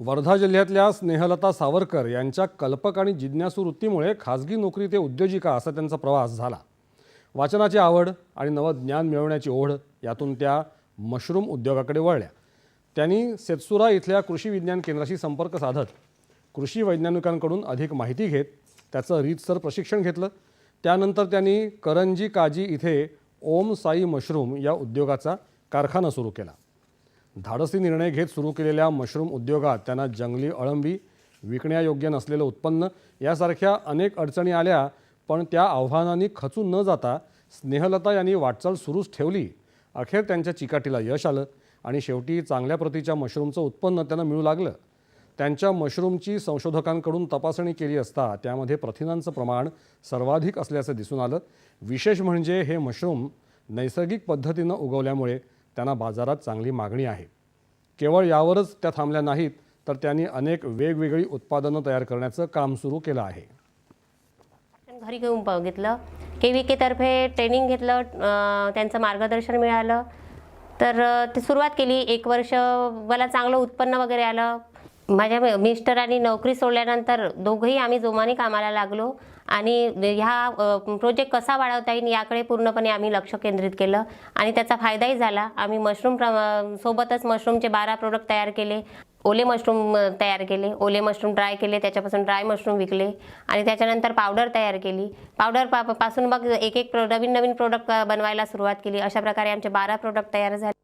वर्धा जिल्ह्यातल्या स्नेहलता सावरकर यांच्या कल्पक आणि जिज्ञासू वृत्तीमुळे खाजगी नोकरी ते उद्योजिका असा त्यांचा प्रवास झाला. वाचनाची आवड आणि नवं ज्ञान मिळवण्याची ओढ यातून त्या मशरूम उद्योगाकडे वळल्या. त्यांनी सेत्सुरा इथल्या कृषी विज्ञान केंद्राशी संपर्क साधत कृषी वैज्ञानिकांकडून अधिक माहिती घेत त्याचं रीतसर प्रशिक्षण घेतलं. त्यानंतर त्यांनी करंजी काजी इथे ओम साई मशरूम या उद्योगाचा कारखाना सुरू केला. धाडसी निर्णय घेत सुरू केलेल्या मशरूम उद्योगात त्यांना जंगली अळंबी विकण्यायोग्य नसलेलं उत्पन्न यासारख्या अनेक अडचणी आल्या पण त्या आव्हानांनी खचून न जाता स्नेहलता यांनी वाटचाल सुरूच ठेवली. अखेर त्यांच्या चिकाटीला यश आलं आणि शेवटी चांगल्या प्रतीच्या मशरूमचं उत्पन्न त्यांना मिळू लागलं. त्यांच्या मशरूमची संशोधकांकडून तपासणी केली असता त्यामध्ये प्रथिनांचं प्रमाण सर्वाधिक असल्याचं दिसून आलं. विशेष म्हणजे हे मशरूम नैसर्गिक पद्धतीनं उगवल्यामुळे त्यांना बाजारात चांगली मागणी आहे. केवळ यावरच त्या थांबल्या नाहीत तर त्यांनी अनेक वेगवेगळी उत्पादनं तयार करण्याचं काम सुरू केलं आहे. घरी घेऊन बघितलं के व्ही केतर्फे ट्रेनिंग घेतलं त्यांचं मार्गदर्शन मिळालं. तर ते सुरुवात केली. एक वर्ष मला चांगलं उत्पन्न वगैरे आलं. माझ्या मिस्टरांनी नोकरी सोडल्यानंतर दोघंही आम्ही जोमाने कामाला लागलो आणि ह्या प्रोजेक्ट कसा वाढवता येईल याकडे पूर्णपणे आम्ही लक्ष केंद्रित केलं आणि त्याचा फायदाही झाला. आम्ही मशरूम सोबतच मशरूमचे बारा प्रोडक्ट तयार केले. ओले मशरूम तयार केले. ओले मशरूम ड्राय केले त्याच्यापासून ड्राय मशरूम विकले आणि त्याच्यानंतर पावडर तयार केली. पावडर पा पासून मग एक एक प्रो नवीन नवीन प्रोडक्ट बनवायला सुरुवात केली. अशा प्रकारे आमचे बारा प्रोडक्ट तयार झाले.